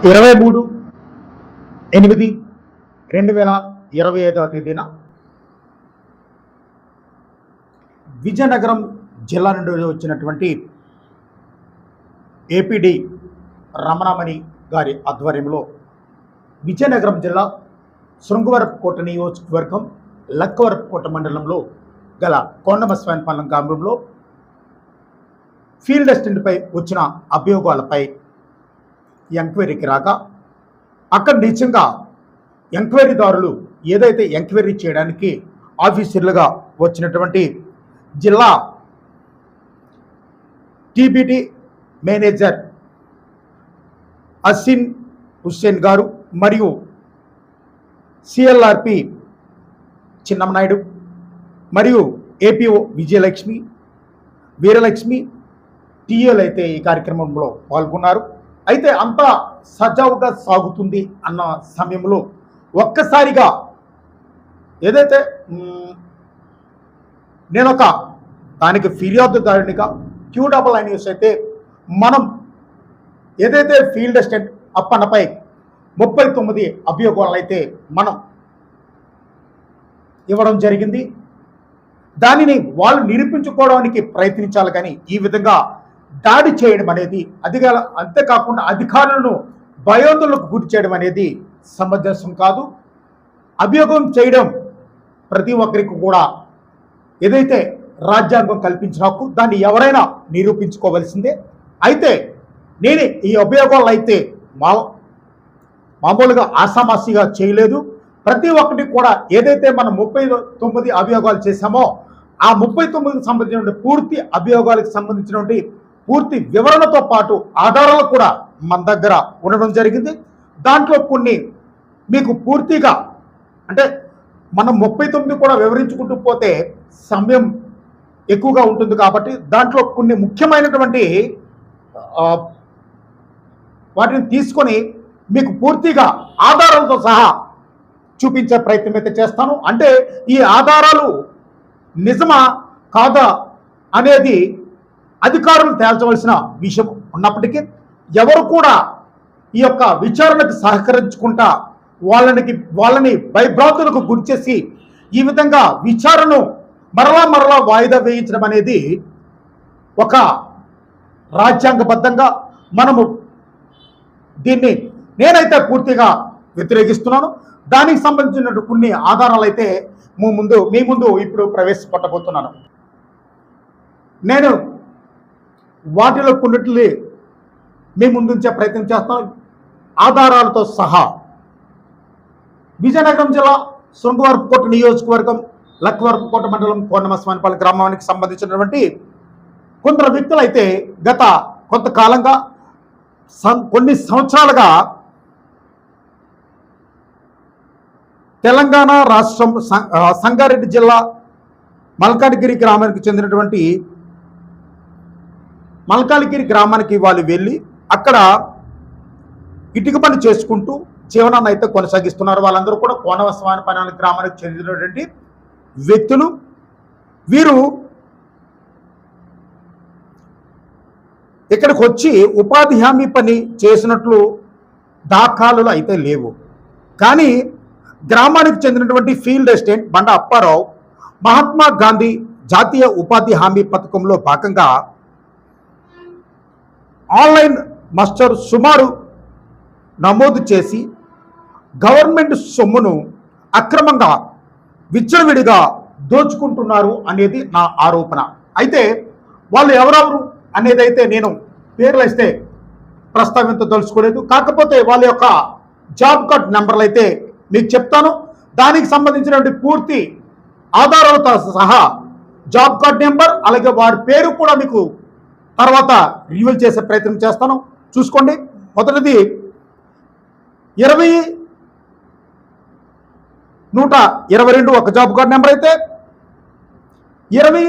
ఇరవై మూడు ఎనిమిది రెండు వేల ఇరవై ఐదవ తేదీన విజయనగరం జిల్లా నుండి వచ్చినటువంటి ఏపీడి రమణమణి గారి ఆధ్వర్యంలో విజయనగరం జిల్లా శృంగవరపుకోట నియోజకవర్గం లక్కవరపుకోట మండలంలో గల కొండమస్వామిపాలెం గ్రామంలో ఫీల్డ్ అసిస్టెంట్పై వచ్చిన అభియోగాలపై ఎంక్వైరీకి రాక అక్కడ నిజంగా ఎంక్వైరీదారులు ఏదైతే ఎంక్వైరీ చేయడానికి ఆఫీసర్లుగా వచ్చినటువంటి జిల్లా టీబీటీ మేనేజర్ అసిన్ హుస్సేన్ గారు మరియు సిఎల్ఆర్పి చిన్నమనాయుడు మరియు ఏపీఓ విజయలక్ష్మి వీరలక్ష్మి టీఎల్ అయితే ఈ కార్యక్రమంలో పాల్గొన్నారు. అయితే అంతా సజావుగా సాగుతుంది అన్న సమయంలో ఒక్కసారిగా ఏదైతే నేను నేనొక దానికి ఫిర్యాదుదారునిగా క్యూ డబల్ న్యూస్ అయితే మనం ఏదైతే ఫీల్డ్ అసిస్టెంట్ అప్పన్నపై ముప్పై తొమ్మిది అభియోగాలను అయితే మనం ఇవ్వడం జరిగింది దానిని వాళ్ళు నిరూపించుకోవడానికి ప్రయత్నించాలి కానీ ఈ విధంగా దాడి చేయడం అనేది అధికార అంతేకాకుండా అధికారులను భయోందోళనకు గురి చేయడం అనేది సమంజసం కాదు. అభియోగం చేయడం ప్రతి ఒక్కరికి కూడా ఏదైతే రాజ్యాంగం కల్పించిన హక్కు దాన్ని ఎవరైనా నిరూపించుకోవలసిందే. అయితే నేను ఈ అభియోగాలు అయితే మా మామూలుగా ఆసామాసిగా చేయలేదు. ప్రతి ఒక్కటి కూడా ఏదైతే మనం ముప్పై తొమ్మిది అభియోగాలు చేశామో ఆ ముప్పై తొమ్మిదికి సంబంధించిన పూర్తి అభియోగాలకు సంబంధించినటువంటి పూర్తి వివరణతో పాటు ఆధారాలు కూడా మన దగ్గర ఉండడం జరిగింది. దాంట్లో కొన్ని మీకు పూర్తిగా అంటే మనం ముప్పై తొమ్మిది కూడా వివరించుకుంటూ పోతే సమయం ఎక్కువగా ఉంటుంది కాబట్టి దాంట్లో కొన్ని ముఖ్యమైనటువంటి వాటిని తీసుకొని మీకు పూర్తిగా ఆధారాలతో సహా చూపించే ప్రయత్నం అయితే చేస్తాను. అంటే ఈ ఆధారాలు నిజమా కాదా అనేది అధికారులు తేల్చవలసిన విషయం ఉన్నప్పటికీ ఎవరు కూడా ఈ యొక్క విచారణకు సహకరించుకుంటా వాళ్ళనికి వాళ్ళని భయభ్రాంతులకు గురిచేసి ఈ విధంగా విచారణను మరలా మరలా వాయిదా వేయించడం అనేది ఒక రాజ్యాంగబద్ధంగా మనము దీన్ని నేనైతే పూర్తిగా వ్యతిరేకిస్తున్నాను. దానికి సంబంధించిన కొన్ని ఆధారాలు అయితే ముందు మీ ముందు ఇప్పుడు ప్రవేశపెట్టబోతున్నాను. నేను వాటిలో కొన్నిటిని మీ ముందుంచే ప్రయత్నం చేస్తాం. ఆధారాలతో సహా విజయనగరం జిల్లా శృంగవరపుకోట నియోజకవర్గం లక్వరపుకోట మండలం కోనమస్వానిపల్లి గ్రామానికి సంబంధించినటువంటి కొందరు వ్యక్తులు అయితే గత కొంతకాలంగా సం- కొన్ని సంవత్సరాలుగా తెలంగాణ రాష్ట్రం సంగారెడ్డి జిల్లా మల్కాడిగిరి గ్రామానికి చెందినటువంటి మల్కాలిగిరి గ్రామానికి వాళ్ళు వెళ్ళి అక్కడ ఇటుక పని చేసుకుంటూ జీవనాన్ని అయితే కొనసాగిస్తున్నారు. వాళ్ళందరూ కూడా కోనవస్వామి పని గ్రామానికి చెందినటువంటి వ్యక్తులు. వీరు ఇక్కడికి వచ్చి ఉపాధి హామీ పని చేసినట్లు దాఖాలు అయితే లేవు. కానీ గ్రామానికి చెందినటువంటి ఫీల్డ్ అసిస్టెంట్ బండ అప్పారావు మహాత్మా గాంధీ జాతీయ ఉపాధి హామీ పథకంలో భాగంగా ఆన్లైన్ మాస్టర్ సుమారు నమోదు చేసి గవర్నమెంట్ సొమ్మును అక్రమంగా విచ్చలవిడిగా దోచుకుంటున్నారు అనేది నా ఆరోపణ. అయితే వాళ్ళు ఎవరెవరు అనేది అయితే నేను పేర్లు ఇస్తే ప్రస్తావించదలుచుకోలేదు కాకపోతే వాళ్ళ యొక్క జాబ్ కార్డ్ నెంబర్లు అయితే మీకు చెప్తాను. దానికి సంబంధించినటువంటి పూర్తి ఆధారాలతో సహా జాబ్ కార్డ్ నెంబర్ అలాగే వారి పేరు కూడా మీకు తర్వాత రివ్యూల్ చేసే ప్రయత్నం చేస్తాను. చూసుకోండి. మొదటిది ఇరవై నూట ఇరవై రెండు ఒక జాబ్ కార్డ్ నెంబర్ అయితే ఇరవై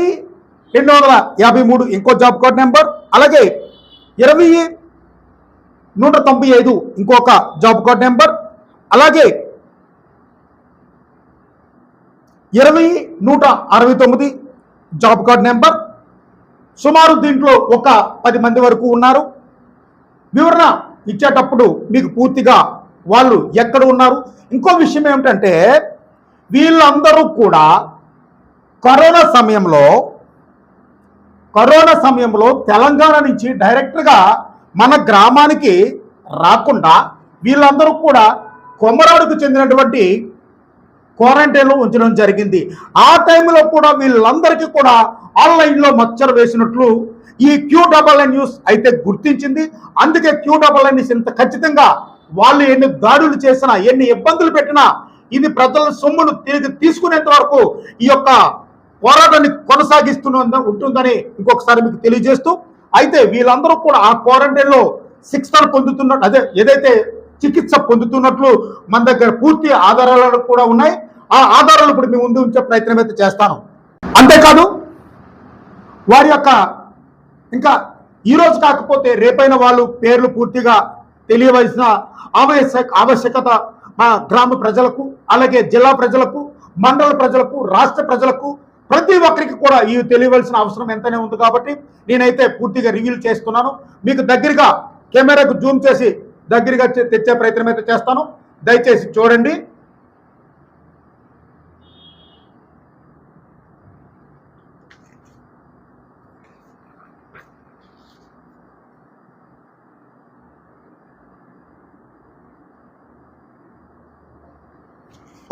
రెండు వందల యాభై మూడు ఇంకో జాబ్ కార్డ్ నెంబర్ అలాగే ఇరవై నూట తొంభై ఐదు ఇంకొక జాబ్ కార్డ్ నెంబర్ అలాగే ఇరవై నూట అరవై తొమ్మిది జాబ్ కార్డ్ నెంబర్ సుమారు దీంట్లో ఒక పది మంది వరకు ఉన్నారు. వివరణ ఇచ్చేటప్పుడు మీకు పూర్తిగా వాళ్ళు ఎక్కడ ఉన్నారు. ఇంకో విషయం ఏమిటంటే వీళ్ళందరూ కూడా కరోనా సమయంలో కరోనా సమయంలో తెలంగాణ నుంచి డైరెక్ట్గా మన గ్రామానికి రాకుండా వీళ్ళందరూ కూడా కొమరాడుకు చెందినటువంటి క్వారంటైన్లో ఉంచడం జరిగింది. ఆ టైంలో కూడా వీళ్ళందరికీ కూడా ఆన్లైన్లో మచ్చరు వేసినట్లు ఈ క్యూ డబల్ న్యూస్ అయితే గుర్తించింది. అందుకే క్యూ డబల్ న్యూస్ ఇంత ఖచ్చితంగా వాళ్ళు ఎన్ని దాడులు చేసినా ఎన్ని ఇబ్బందులు పెట్టినా ఇది ప్రజల సొమ్మును తిరిగి తీసుకునేంత వరకు ఈ యొక్క పోరాటాన్ని కొనసాగిస్తున్న ఉంటుందని ఇంకొకసారి మీకు తెలియజేస్తూ అయితే వీళ్ళందరూ కూడా ఆ క్వారంటైన్లో శిక్షణ పొందుతున్నట్టు అదే ఏదైతే చికిత్స పొందుతున్నట్లు మన దగ్గర పూర్తి ఆధారాలు కూడా ఉన్నాయి. ఆ ఆధారాలు ఇప్పుడు మీ ముందు ఉంచే ప్రయత్నం అయితే చేస్తాను. అంతేకాదు వారి యొక్క ఇంకా ఈరోజు కాకపోతే రేపైన వాళ్ళు పేర్లు పూర్తిగా తెలియవలసిన ఆవశ్యక ఆవశ్యకత మా గ్రామ ప్రజలకు అలాగే జిల్లా ప్రజలకు మండల ప్రజలకు రాష్ట్ర ప్రజలకు ప్రతి ఒక్కరికి కూడా ఈ తెలియవలసిన అవసరం ఎంతనే ఉంది కాబట్టి నేనైతే పూర్తిగా రివీల్ చేస్తున్నాను. మీకు దగ్గరగా కెమెరాకు జూమ్ చేసి దగ్గరగా తెచ్చే ప్రయత్నం అయితే చేస్తాను. దయచేసి చూడండి.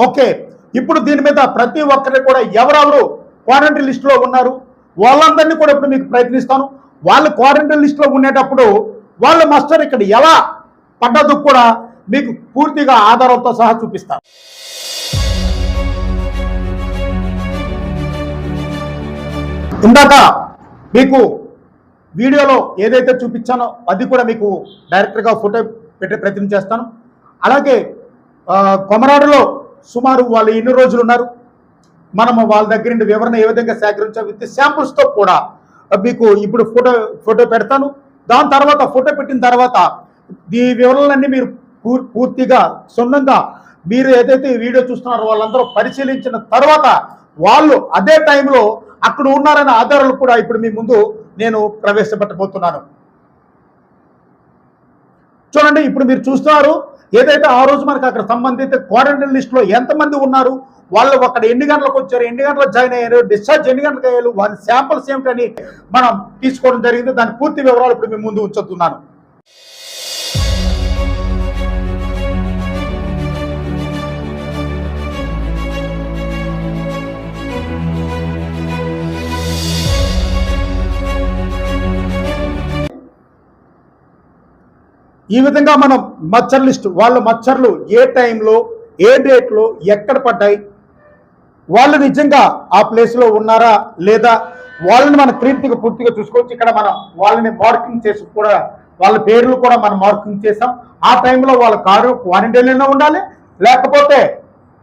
ఓకే ఇప్పుడు దీని మీద ప్రతి ఒక్కరిని కూడా ఎవరెవరు క్వారంటైన్ లిస్టులో ఉన్నారు? వాళ్ళందరినీ కూడా ఇప్పుడు మీకు ప్రయత్నిస్తాను. వాళ్ళు క్వారంటైన్ లిస్టులో ఉండేటప్పుడు వాళ్ళ మాస్టర్ ఇక్కడ ఎలా పడ్డదు కూడా మీకు పూర్తిగా ఆధారంతో సహా చూపిస్తాను. ఇందాక మీకు వీడియోలో ఏదైతే చూపించానో అది కూడా మీకు డైరెక్ట్గా ఫోటో పెట్టే ప్రయత్నం చేస్తాను. అలాగే కొమరాడులో సుమారు వాళ్ళు ఎన్ని రోజులు ఉన్నారు? మనము వాళ్ళ దగ్గర నుండి వివరణ ఏ విధంగా సేకరించాం విత్ శాంపుల్స్తో కూడా. మీకు ఇప్పుడు ఫోటో ఫోటో పెడతాను. దాని తర్వాత ఫోటో పెట్టిన తర్వాత ఈ వివరాలన్నీ మీరు పూర్- పూర్తిగా సొంతంగా మీరు ఏదైతే వీడియో చూస్తున్నారో వాళ్ళందరూ పరిశీలించిన తర్వాత వాళ్ళు అదే టైంలో అక్కడ ఉన్నారనే ఆధారాలు కూడా ఇప్పుడు మీ ముందు నేను ప్రవేశపెట్టబోతున్నాను. చూడండి ఇప్పుడు మీరు చూస్తున్నారు ఏదైతే ఆ రోజు మనకు అక్కడ సంబంధిత క్వారంటైన్ లిస్ట్లో ఎంతమంది ఉన్నారు వాళ్ళు అక్కడ ఎన్ని గంటలకు వచ్చారు ఎన్ని గంటలకు జాయిన్ అయ్యారు డిశ్చార్జ్ ఎన్ని గంటలకు అయ్యారు వారి శాంపుల్స్ ఏమిటని మనం తీసుకోవడం జరిగింది. దాని పూర్తి వివరాలు ఇప్పుడు మేము ముందు ఉంచుతున్నాను ఈ విధంగా మనం మచ్చర్ లిస్ట్ వాళ్ళ మచ్చర్లు ఏ టైంలో ఏ డేట్లో ఎక్కడ పడ్డాయి వాళ్ళు నిజంగా ఆ ప్లేస్లో ఉన్నారా లేదా వాళ్ళని మన పూర్తిగా పూర్తిగా చూసుకోవచ్చు ఇక్కడ మనం వాళ్ళని మార్కింగ్ చేసి కూడా వాళ్ళ పేర్లు కూడా మనం మార్కింగ్ చేసాం. ఆ టైంలో వాళ్ళ కారు క్వారంటైన్లోనే ఉండాలి లేకపోతే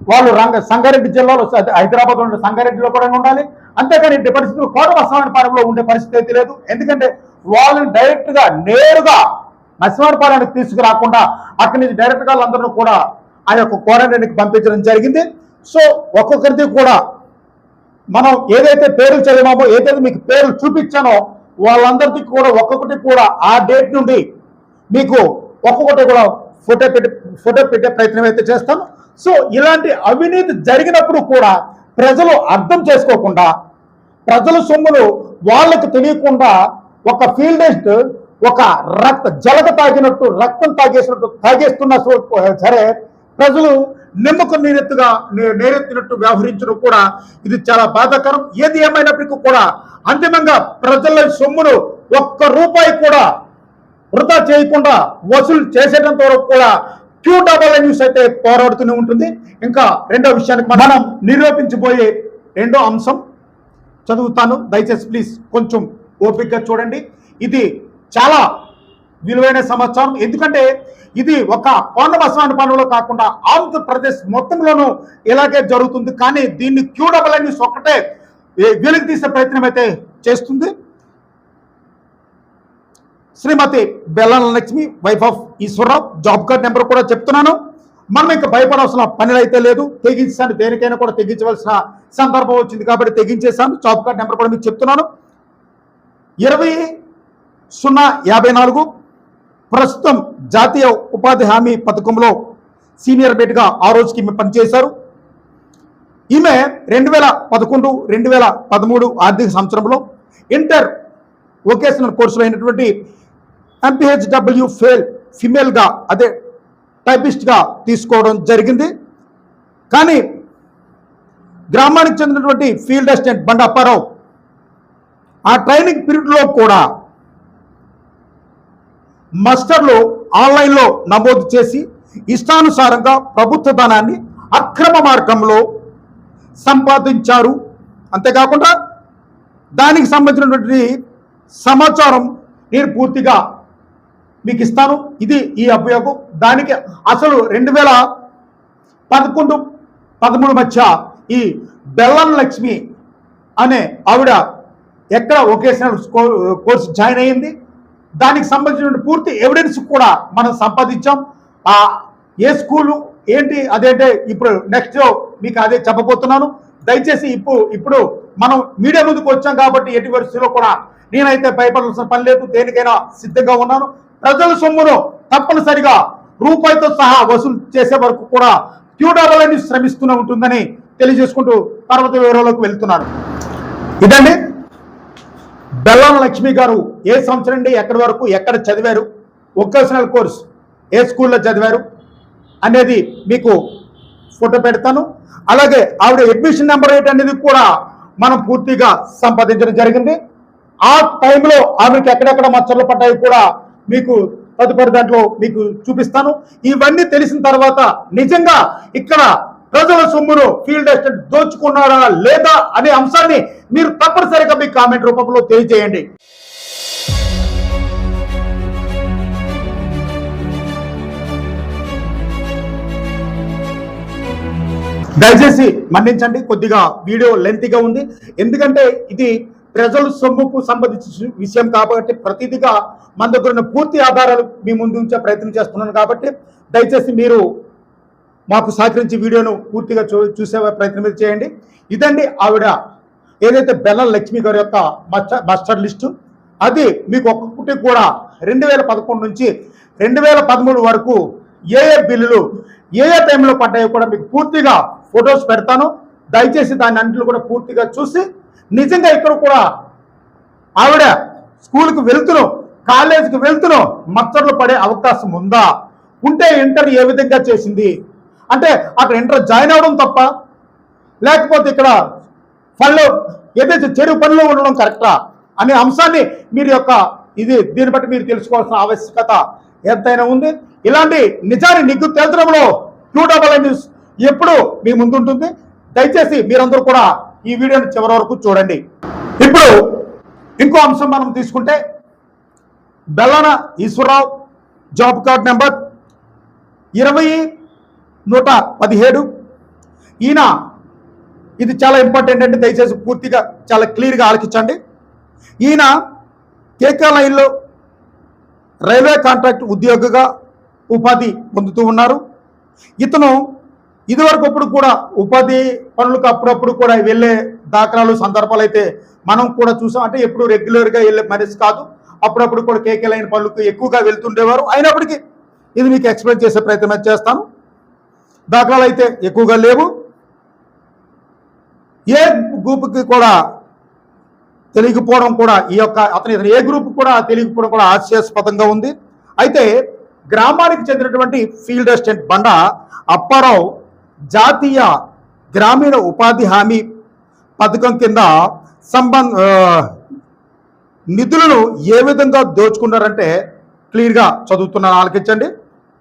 వాళ్ళు రంగ సంగారెడ్డి జిల్లాలో హైదరాబాద్ ఉండే సంగారెడ్డిలో కూడా ఉండాలి. అంతేకాని ఇట్టి పరిస్థితులు కోట పారంలో ఉండే పరిస్థితి అయితే లేదు. ఎందుకంటే వాళ్ళని డైరెక్ట్గా నేరుగా నరసింహారపాలెంకి తీసుకురాకుండా అక్కడి నుంచి డైరెక్ట్గా వాళ్ళందరూ కూడా ఆ యొక్క క్వారంటైన్కి పంపించడం జరిగింది. సో ఒక్కొక్కరిది కూడా మనం ఏదైతే పేర్లు చదివామో ఏదైతే మీకు పేర్లు చూపించానో వాళ్ళందరికీ కూడా ఒక్కొక్కటి కూడా ఆ డేట్ నుండి మీకు ఒక్కొక్కటి కూడా ఫోటో పెట్టి ఫోటో పెట్టే ప్రయత్నం అయితే చేస్తాను. సో ఇలాంటి అవినీతి జరిగినప్పుడు కూడా ప్రజలు అర్థం చేసుకోకుండా ప్రజల సొమ్ములు వాళ్ళకు తెలియకుండా ఒక ఫీల్డెస్ట్ ఒక రక్త జలగ తాగినట్టు రక్తం తాగేసినట్టు తాగేస్తున్న సరే ప్రజలు నిమ్మకు నీరెత్తుగా నేరెత్తినట్టు వ్యవహరించడం కూడా ఇది చాలా బాధాకరం. ఏది ఏమైనప్పటికీ కూడా అంతిమంగా ప్రజల సొమ్మును ఒక్క రూపాయి కూడా వృధా చేయకుండా వసూలు చేసేటంత వరకు కూడా క్యూ డబల్ న్యూస్ అయితే పోరాడుతూనే ఉంటుంది. ఇంకా రెండో విషయానికి మనం నిరూపించబోయే రెండో అంశం చదువుతాను. దయచేసి ప్లీజ్ కొంచెం ఓపికగా చూడండి. ఇది చాలా విలువైన సమాచారం. ఎందుకంటే ఇది ఒక పౌర్ణమస్వామి బసవాని పనులో కాకుండా ఆంధ్రప్రదేశ్ మొత్తంలోనూ ఇలాగే జరుగుతుంది. కానీ దీన్ని క్యూడబుల్ న్యూస్ ఒక్కటే ఏ, వెలుగు తీసే ప్రయత్నం అయితే చేస్తుంది. Shrimati Bellam Lakshmi wife of Eswararao job card number కూడా చెప్తున్నాను. మనం ఇంకా భయపడాల్సిన పనులు అయితే లేదు. తెగించాను దేనికైనా కూడా తెగించవలసిన సందర్భం వచ్చింది కాబట్టి తెగించేశాను. జాబ్ కార్డ్ నెంబర్ కూడా మీకు చెప్తున్నాను. ఇరవై సున్నా యాభై నాలుగు. ప్రస్తుతం జాతీయ ఉపాధి హామీ పథకంలో సీనియర్ బేట్గా ఆ రోజుకి ఈమె పనిచేశారు. ఈమె రెండు వేల పదకొండు రెండు వేల పదమూడు ఆర్థిక సంవత్సరంలో ఇంటర్ వొకేషనల్ కోర్సులో అయినటువంటి ఎంపీహెచ్డబ్ల్యూ ఫెయిల్ ఫిమేల్గా అదే టైపిస్ట్గా తీసుకోవడం జరిగింది. కానీ గ్రామానికి చెందినటువంటి ఫీల్డ్ అసిస్టెంట్ బండాపారావు ఆ ట్రైనింగ్ పీరియడ్లో కూడా మస్టర్లు ఆన్లైన్లో నమోదు చేసి ఇష్టానుసారంగా ప్రభుత్వ ధనాన్ని అక్రమ మార్గంలో సంపాదించారు. అంతేకాకుండా దానికి సంబంధించినటువంటి సమాచారం నేను పూర్తిగా మీకు ఇస్తాను. ఇది ఈ అభియోగం. దానికి అసలు రెండు వేల పదకొండు పదమూడు మధ్య ఈ బెల్లం లక్ష్మి అనే ఆవిడ ఎక్కడ వొకేషనల్ కోర్సు జాయిన్ అయ్యింది. దానికి సంబంధించిన పూర్తి ఎవిడెన్స్ కూడా మనం సంపాదించాం. ఆ ఏ స్కూలు ఏంటి అదేంటే ఇప్పుడు నెక్స్ట్ మీకు అదే చెప్పబోతున్నాను. దయచేసి ఇప్పుడు ఇప్పుడు మనం మీడియా ముందుకు వచ్చాం కాబట్టి ఎటు పరిస్థితుల్లో కూడా నేనైతే భయపడాల్సిన పని లేదు దేనికైనా సిద్ధంగా ఉన్నాను. ప్రజల సొమ్మును తప్పనిసరిగా రూపాయితో సహా వసూలు చేసే వరకు కూడా క్యూడబల్ శ్రమిస్తూనే ఉంటుందని తెలియజేసుకుంటూ పర్వత వివరాలకు వెళ్తున్నాను. ఇదండి. బెల్లం లక్ష్మి గారు ఏ సంవత్సరం నుండి ఎక్కడి వరకు ఎక్కడ చదివారు? వొకేషనల్ కోర్స్ ఏ స్కూల్లో చదివారు? అనేది మీకు ఫోటో పెడతాను. అలాగే ఆవిడ అడ్మిషన్ నెంబర్ ఎయిట్ అనేది కూడా మనం పూర్తిగా సంపాదించడం జరిగింది. ఆ టైంలో ఆమెకి ఎక్కడెక్కడ మచ్చలు పడ్డాయి కూడా మీకు తదుపరి దాంట్లో మీకు చూపిస్తాను. ఇవన్నీ తెలిసిన తర్వాత నిజంగా ఇక్కడ ప్రజల సొమ్మును ఫీల్డ్ అసిస్టెంట్ దోచుకున్నారా లేదా అనే అంశాన్ని మీరు తప్పనిసరిగా మీ కామెంట్ రూపంలో తెలియజేయండి. దయచేసి మన్నించండి కొద్దిగా వీడియో లెంతీగా ఉంది. ఎందుకంటే ఇది ప్రజల సొమ్ముకు సంబంధించిన విషయం కాబట్టి ప్రతిదిగా మన దగ్గర ఉన్న పూర్తి ఆధారాలు మీ ముందు ఉంచే ప్రయత్నం చేస్తున్నాను కాబట్టి దయచేసి మీరు మాకు సహకరించి వీడియోను పూర్తిగా చూ చూసే ప్రయత్నం మీద చేయండి. ఇదండి ఆవిడ ఏదైతే బెల్లం లక్ష్మి గారి యొక్క మస్టర్ మస్టర్ లిస్టు అది మీకు ఒక్కొక్కటి కూడా రెండు వేల పదకొండు నుంచి రెండు వేల పదమూడు వరకు ఏ ఏ బిల్లులు ఏ ఏ టైంలో పడ్డాయో కూడా మీకు పూర్తిగా ఫొటోస్ పెడతాను. దయచేసి దాని అన్నింటిలో కూడా పూర్తిగా చూసి నిజంగా ఇక్కడ కూడా ఆవిడ స్కూల్కి వెళ్తును కాలేజీకి వెళ్తును మచ్చర్లు పడే అవకాశం ఉందా? ఉంటే ఇంటర్ ఏ విధంగా చేసింది? అంటే అక్కడ ఇంటర్ జాయిన్ అవ్వడం తప్ప లేకపోతే ఇక్కడ పనిలో ఏదైతే చెడు పనిలో ఉండడం కరెక్టా అనే అంశాన్ని మీరు యొక్క ఇది దీన్ని బట్టి మీరు తెలుసుకోవాల్సిన ఆవశ్యకత ఎంతైనా ఉంది. ఇలాంటి నిజాన్ని నిగ్గు తేల్చడంలో టూ డబల్ న్యూస్ ఎప్పుడు మీ ముందుంటుంది. దయచేసి మీరందరూ కూడా ఈ వీడియోని చివరి వరకు చూడండి. ఇప్పుడు ఇంకో అంశం మనం తీసుకుంటే Bellana Eswararao job card number ఇరవై నూట పదిహేడు. ఈయన ఇది చాలా ఇంపార్టెంట్ అంటే దయచేసి పూర్తిగా చాలా క్లియర్గా ఆలకించండి. ఈయన కేకే లైన్లో రైల్వే కాంట్రాక్ట్ ఉద్యోగిగా ఉపాధి పొందుతూ ఉన్నారు. ఇతను ఇదివరకు అప్పుడు కూడా ఉపాధి పనులకు అప్పుడప్పుడు కూడా వెళ్ళే దాఖలాలు సందర్భాలు అయితే మనం కూడా చూసాం. అంటే ఎప్పుడు రెగ్యులర్గా వెళ్ళే మనిషి కాదు. అప్పుడప్పుడు కూడా కేకే లైన్ పనులకు ఎక్కువగా వెళ్తుండేవారు. అయినప్పటికీ ఇది మీకు ఎక్స్ప్లెయిన్ చేసే ప్రయత్నం చేస్తాను. దాఖలాలు అయితే ఎక్కువగా లేవు. ఏ గ్రూప్కి కూడా తెలియకపోవడం కూడా ఈ యొక్క అతని ఏ గ్రూప్ కూడా తెలియకపోవడం కూడా ఆశ్చర్యాస్పదంగా ఉంది. అయితే గ్రామానికి చెందినటువంటి ఫీల్డ్ అసిస్టెంట్ బండ అప్పారావు జాతీయ గ్రామీణ ఉపాధి హామీ పథకం కింద సంబంధ నిధులను ఏ విధంగా దోచుకున్నారంటే క్లియర్గా చదువుతున్నాను ఆలకించండి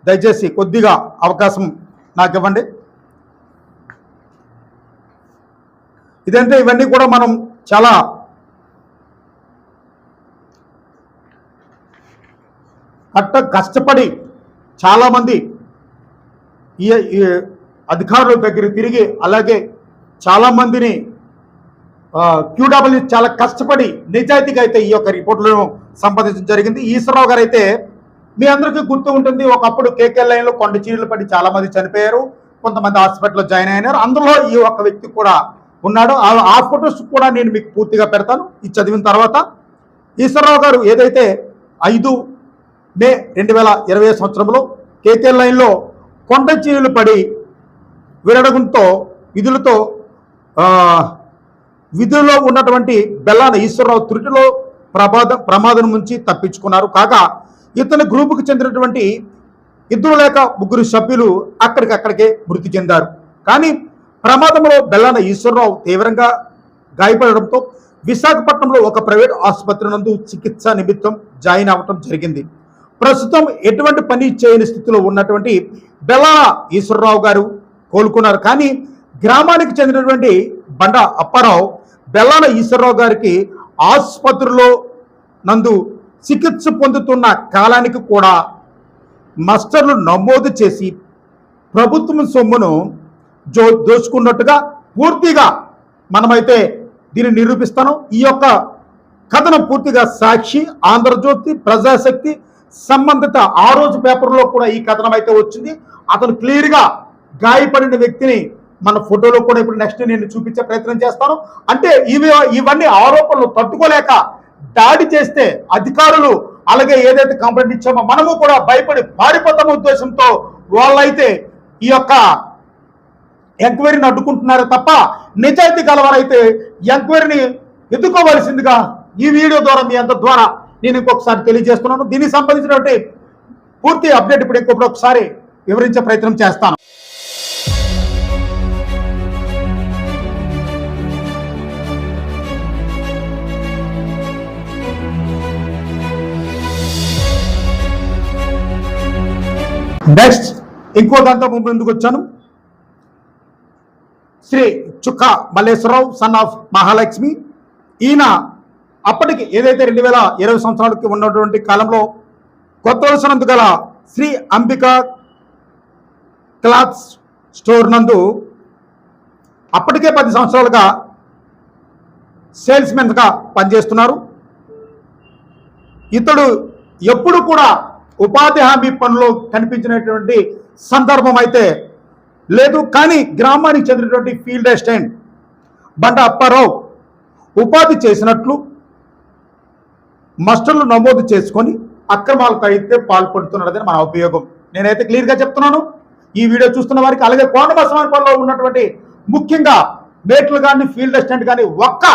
దయచేసి కొద్దిగా అవకాశం నాకు ఇవ్వండి. ఇదంటే ఇవన్నీ కూడా మనం చాలా కట్ట కష్టపడి చాలామంది ఈ ఈ అధికారుల దగ్గర తిరిగి అలాగే చాలామందిని క్యూడబ్ల్యూ చాలా కష్టపడి నిజాయితీగా అయితే ఈ యొక్క రిపోర్టులను సంపాదించడం జరిగింది. ఈశ్వరరావు గారు అయితే మీ అందరికీ గుర్తు ఉంటుంది ఒకప్పుడు కేకే లైన్లో కొండ చీరలు పడి చాలా మంది చనిపోయారు కొంతమంది హాస్పిటల్లో జాయిన్ అయినారు. అందులో ఈ ఒక్క వ్యక్తి కూడా ఉన్నాడు. ఆ- ఫొటోస్ కూడా నేను మీకు పూర్తిగా పెడతాను. ఇది చదివిన తర్వాత ఈశ్వరరావు గారు ఏదైతే ఐదు మే రెండు వేల ఇరవై సంవత్సరంలో కేకే లైన్లో కొండ చీరలు పడి విరడడంతో విధులతో విధుల్లో ఉన్నటువంటి బెల్లాన ఈశ్వరరావు త్రుటిలో ప్రమాద ప్రమాదం నుంచి తప్పించుకున్నారు. కాగా ఇతని గ్రూపుకు చెందినటువంటి ఇద్దరు లేక ముగ్గురు సభ్యులు అక్కడికక్కడికే మృతి చెందారు. కానీ ప్రమాదంలో బెల్లాన ఈశ్వరరావు తీవ్రంగా గాయపడడంతో విశాఖపట్నంలో ఒక ప్రైవేట్ ఆసుపత్రి నందు చికిత్స నిమిత్తం జాయిన్ అవ్వటం జరిగింది. ప్రస్తుతం ఎటువంటి పని చేయని స్థితిలో ఉన్నటువంటి బెల్లాన ఈశ్వరరావు గారు కోలుకున్నారు. కానీ గ్రామానికి చెందినటువంటి బండ అప్పారావు బెల్లాన ఈశ్వరరావు గారికి ఆసుపత్రిలో నందు చికిత్స పొందుతున్న కాలానికి కూడా మస్టర్లు నమోదు చేసి ప్రభుత్వం సొమ్మును జో దోచుకున్నట్టుగా పూర్తిగా మనమైతే దీన్ని నిరూపిస్తాను. ఈ యొక్క కథనం పూర్తిగా సాక్షి ఆంధ్రజ్యోతి ప్రజాశక్తి సంబంధిత ఆ రోజు పేపర్లో కూడా ఈ కథనం అయితే వచ్చింది. అతను క్లియర్గా గాయపడిన వ్యక్తిని మన ఫోటోలో కూడా ఇప్పుడు నెక్స్ట్ నేను చూపించే ప్రయత్నం చేస్తాను. అంటే ఇవి ఇవన్నీ ఆరోపణలు తట్టుకోలేక దాడి చేస్తే అధికారులు అలాగే ఏదైతే కంప్లైంట్ ఇచ్చామో మనము కూడా భయపడి పారిపోతాం ఉద్దేశంతో వాళ్ళైతే ఈ యొక్క ఎంక్వైరీని అడ్డుకుంటున్నారు తప్ప నిజాయితీ గలవారైతే ఎంక్వైరీని ఎదుర్కోవలసిందిగా ఈ వీడియో ద్వారా మీ అందరి ద్వారా నేను ఇంకొకసారి తెలియజేస్తున్నాను. దీనికి సంబంధించినటువంటి పూర్తి అప్డేట్ ఇప్పుడు ఇంకొకటి ఒకసారి వివరించే ప్రయత్నం చేస్తాను. నెక్స్ట్ ఇంకో దాంతో ముందు ఎందుకు వచ్చాను? శ్రీ చుక్క మల్లేశ్వరరావు సన్ ఆఫ్ మహాలక్ష్మి. ఈయన అప్పటికి ఏదైతే రెండు వేల ఇరవై సంవత్సరాలకి ఉన్నటువంటి కాలంలో కొత్త వలసనందు గల శ్రీ అంబిక క్లాత్స్ స్టోర్ నందు అప్పటికే పది సంవత్సరాలుగా సేల్స్మెన్గా పనిచేస్తున్నారు. ఇతడు ఎప్పుడు కూడా ఉపాధి హామీ పనులు కనిపించినటువంటి సందర్భం అయితే లేదు కానీ గ్రామానికి చెందినటువంటి ఫీల్డ్ అసిస్టెంట్ బండ అప్పారావు ఉపాధి చేసినట్లు మస్టర్లు నమోదు చేసుకొని అక్రమాలకు అయితే పాల్పడుతున్నదని మన ఉపయోగం. నేనైతే క్లియర్గా చెప్తున్నాను. ఈ వీడియో చూస్తున్న వారికి అలాగే కోనబసవానిపల్లిలో ఉన్నటువంటి ముఖ్యంగా మేట్లు కానీ ఫీల్డ్ అసిస్టెంట్ కానీ ఒక్క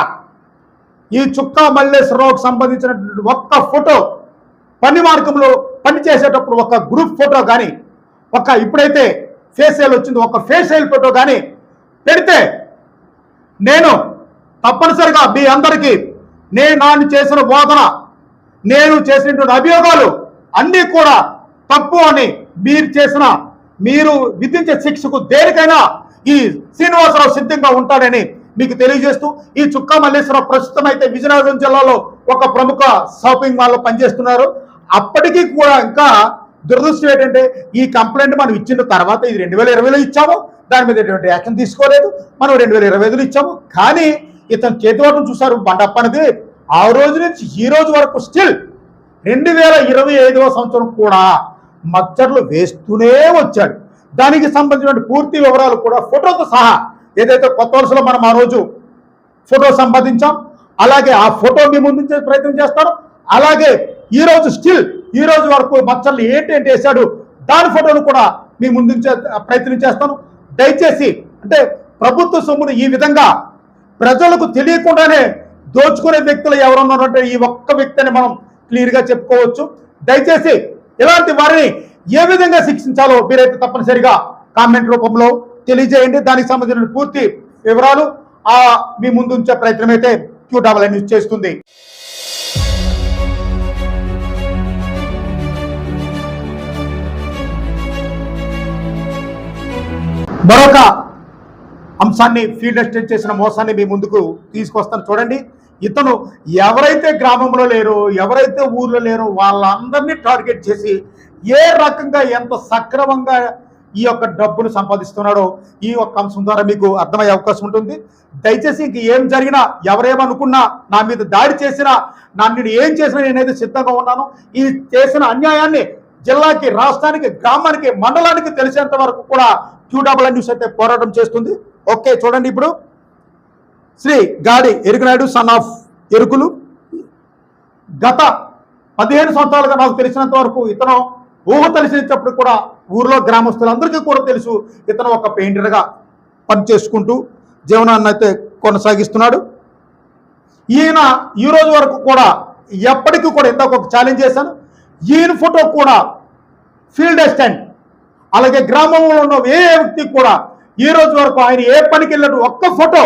ఈ చుక్కా మల్లేశ్వరరావుకు సంబంధించినటువంటి ఒక్క ఫోటో పని మార్గంలో పని చేసేటప్పుడు ఒక గ్రూప్ ఫోటో కానీ ఒక ఇప్పుడైతే ఫేషియల్ వచ్చింది ఒక ఫేషియల్ ఫోటో కానీ పెడితే నేను తప్పనిసరిగా మీ అందరికీ నేను నాన్ను చేసిన బోధన నేను చేసినటువంటి అభియోగాలు అన్నీ కూడా తప్పు అని మీరు చేసిన మీరు విధించే శిక్షకు దేనికైనా ఈ శ్రీనివాసరావు సిద్ధంగా ఉంటాడని మీకు తెలియజేస్తూ ఈ చుక్కా మల్లేశ్వరరావు ప్రస్తుతం అయితే విజయనగరం జిల్లాలో ఒక ప్రముఖ షాపింగ్ మాల్లో పనిచేస్తున్నారు. అప్పటికీ కూడా ఇంకా దురదృష్టం ఏంటంటే ఈ కంప్లైంట్ మనం ఇచ్చిన తర్వాత ఇది రెండు వేల ఇరవైలో ఇచ్చాము. దాని మీద ఎటువంటి యాక్షన్ తీసుకోలేదు. మనం రెండు వేల ఇరవై ఐదులో ఇచ్చాము. కానీ ఇతను చేతివాటం చూసారు బండప్ప అనేది ఆ రోజు నుంచి ఈ రోజు వరకు స్టిల్ రెండు వేల ఇరవై ఐదవ సంవత్సరం కూడా మచ్చర్లు వేస్తూనే వచ్చాడు. దానికి సంబంధించిన పూర్తి వివరాలు కూడా ఫోటోతో సహా ఏదైతే కొత్త వరుసలో మనం ఆ రోజు ఫోటో సంపాదించాం అలాగే ఆ ఫోటో మీ ముందుంచే ప్రయత్నం చేస్తాను. అలాగే ఈ రోజు స్టిల్ ఈ రోజు వరకు మచ్చల్ని ఏంటి ఏంటి వేశాడు దాని ఫోటోలు కూడా మీ ముందుంచే ప్రయత్నం చేస్తాను. దయచేసి అంటే ప్రభుత్వ సొమ్మును ఈ విధంగా ప్రజలకు తెలియకుండానే దోచుకునే వ్యక్తులు ఎవరున్నారంటే ఈ ఒక్క వ్యక్తిని మనం క్లియర్గా చెప్పుకోవచ్చు. దయచేసి ఇలాంటి వారిని ఏ విధంగా శిక్షించాలో మీరైతే తప్పనిసరిగా కామెంట్ రూపంలో తెలియజేయండి. దానికి సంబంధించిన పూర్తి వివరాలు ఆ మీ ముందుంచే ప్రయత్నం అయితే క్యూ డబల్ న్యూస్ చేస్తుంది. మరొక అంశాన్ని ఫీల్డ్ అసిస్టెంట్ చేసిన మోసాన్ని మీ ముందుకు తీసుకొస్తాను. చూడండి ఇతను ఎవరైతే గ్రామంలో లేరో ఎవరైతే ఊర్లో లేరో వాళ్ళందరినీ టార్గెట్ చేసి ఏ రకంగా ఎంత సక్రమంగా ఈ యొక్క డబ్బును సంపాదిస్తున్నాడో ఈ యొక్క అంశం ద్వారా మీకు అర్థమయ్యే అవకాశం ఉంటుంది. దయచేసి ఇంక ఏం జరిగినా ఎవరేమనుకున్నా నా మీద దాడి చేసినా నా నేను ఏం చేసినా నేనైతే సిద్ధంగా ఉన్నాను. ఈ చేసిన అన్యాయాన్ని జిల్లాకి రాష్ట్రానికి గ్రామానికి మండలానికి తెలిసేంత వరకు కూడా క్యూడబుల్ న్యూస్ అయితే పోరాటం చేస్తుంది. ఓకే చూడండి ఇప్పుడు. శ్రీ గాడి ఎరుకునాయుడు సన్ ఆఫ్ ఎరుకులు. గత పదిహేను సంవత్సరాలుగా నాకు తెలిసినంత వరకు ఇతను ఊహ తెలిసినప్పుడు కూడా ఊర్లో గ్రామస్తులందరికీ కూడా తెలుసు ఇతను ఒక పెయింటర్గా పనిచేసుకుంటూ జీవనాన్ని అయితే కొనసాగిస్తున్నాడు. ఈయన ఈ రోజు వరకు కూడా ఎప్పటికీ కూడా ఇంత ఒక ఛాలెంజ్ చేశాను. ఈయన ఫోటో కూడా ఫీల్డ్ అసిస్టెంట్ అలాగే గ్రామంలో ఉన్న ఏ వ్యక్తి కూడా ఈ రోజు వరకు ఆయన ఏ పనికి వెళ్ళినట్టు ఒక్క ఫోటో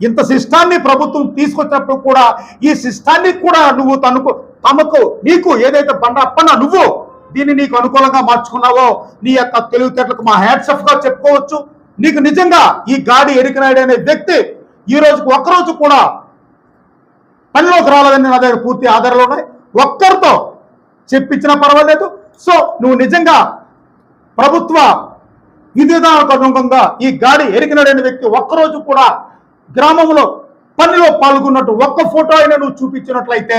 ఇంత శిష్టాన్ని ప్రభుత్వం తీసుకొచ్చినప్పుడు కూడా ఈ శిష్టాన్ని కూడా నువ్వు తనకు తమకు నీకు ఏదైతే బండ అప్పన్న నువ్వు దీన్ని నీకు అనుకూలంగా మార్చుకున్నావో నీ యొక్క తెలివితేటలకు మా హ్యాట్సఫ్గా చెప్పుకోవచ్చు. నీకు నిజంగా ఈ గాడి ఎరికినాయుడు అనే వ్యక్తి ఈ రోజుకు ఒక్కరోజు కూడా పనిలోకి రాలేదని నా దగ్గర పూర్తి ఆధారాలు ఉన్నాయి. ఒక్కరితో చెప్పించినా పర్వాలేదు. సో నువ్వు నిజంగా ప్రభుత్వ విధివిధానాలకు అనుగుణంగా ఈ గాడి ఎరికినాడైన వ్యక్తి ఒక్కరోజు కూడా గ్రామంలో పనిలో పాల్గొన్నట్టు ఒక్క ఫోటో అయినా నువ్వు చూపించినట్లయితే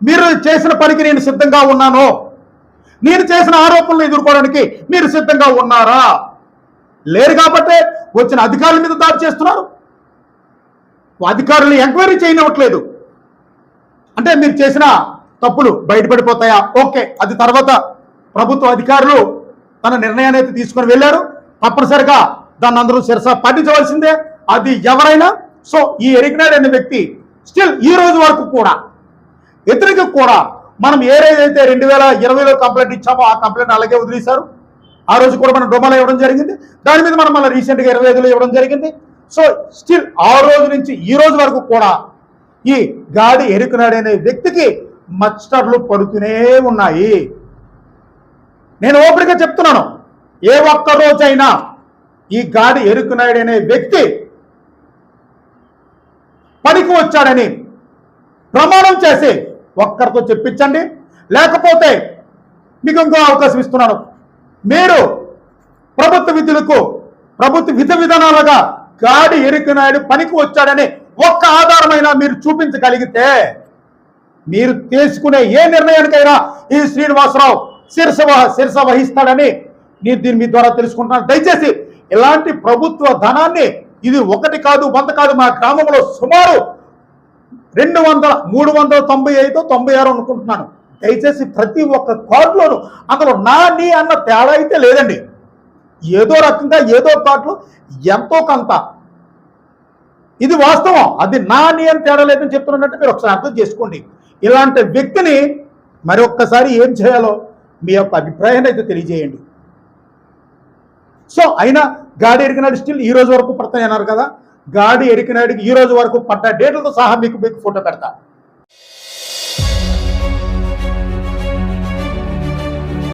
మీరు చేసిన పనికి నేను సిద్ధంగా ఉన్నాను. నేను చేసిన ఆరోపణలు ఎదుర్కోవడానికి మీరు సిద్ధంగా ఉన్నారా? లేరు కాబట్టే వచ్చిన అధికారుల మీద దాడి చేస్తున్నారు. అధికారులు ఎంక్వైరీ చేయనివ్వట్లేదు. అంటే మీరు చేసిన తప్పులు బయటపడిపోతాయా? ఓకే అది తర్వాత ప్రభుత్వ అధికారులు తన నిర్ణయాన్ని అయితే తీసుకొని వెళ్ళారు. తప్పనిసరిగా దాన్ని అందరూ శిరస పాటించవలసిందే అది ఎవరైనా సో ఈ ఎరిగినాడు అనే వ్యక్తి స్టిల్ ఈ రోజు వరకు కూడా ఇతనికి కూడా మనం ఏదైతే రెండు వేల ఇరవైలో కంప్లైంట్ ఇచ్చామో ఆ కంప్లైంట్ అలాగే వదిలేశారు. ఆ రోజు కూడా మనం డొమాలో ఇవ్వడం జరిగింది. దాని మీద మనం మళ్ళీ రీసెంట్గా ఇరవై ఐదులో ఇవ్వడం జరిగింది. సో స్టిల్ ఆ రోజు నుంచి ఈ రోజు వరకు కూడా ఈ గాడి ఎరుకునాడు అనే వ్యక్తికి మచ్చర్లు పడుతూనే ఉన్నాయి. నేను ఓపికగా చెప్తున్నాను ఏ ఒక్క రోజైనా ఈ గాడి ఎరుకునాయుడు అనే వ్యక్తి పనికి వచ్చాడని ప్రమాణం చేసి ఒక్కరితో చెప్పించండి లేకపోతే మీకు ఇంకో అవకాశం ఇస్తున్నాను. మీరు ప్రభుత్వ విధులకు ప్రభుత్వ విధ విధానాలుగా గాడి ఎరుకునాయుడు పనికి వచ్చాడని ఒక్క ఆధారమైనా మీరు చూపించగలిగితే మీరు తీసుకునే ఏ నిర్ణయానికైనా ఈ శ్రీనివాసరావు శిరస శిరస వహిస్తాడని నేను దీని మీ ద్వారా తెలుసుకుంటున్నాను. దయచేసి ఇలాంటి ప్రభుత్వ ధనాన్ని ఇది ఒకటి కాదు వంద కాదు మా గ్రామంలో సుమారు రెండు వందల మూడు వందల తొంభై ఐదు తొంభై ఆరు అనుకుంటున్నాను. దయచేసి ప్రతి ఒక్క కార్డులోను అందులో నా నీ అన్న తేడా అయితే లేదండి. ఏదో రకంగా ఏదో కార్డులో ఎంతో కొంత. ఇది వాస్తవం. అది నా నీ అని తేడా లేదని చెప్తున్నట్టు మీరు ఒకసారి అర్థం చేసుకోండి. ఇలాంటి వ్యక్తిని మరొక్కసారి ఏం చేయాలో? మీ యొక్క అభిప్రాయాన్ని అయితే తెలియజేయండి. సో అయినా గాడి ఎరికినాడు స్టిల్ ఈ రోజు వరకు పడతాయి అన్నారు కదా. గాడి ఎరికినాడికి ఈ రోజు వరకు పడ్డ డేట్లతో సహా మీకు మీకు ఫోటో పెడతా.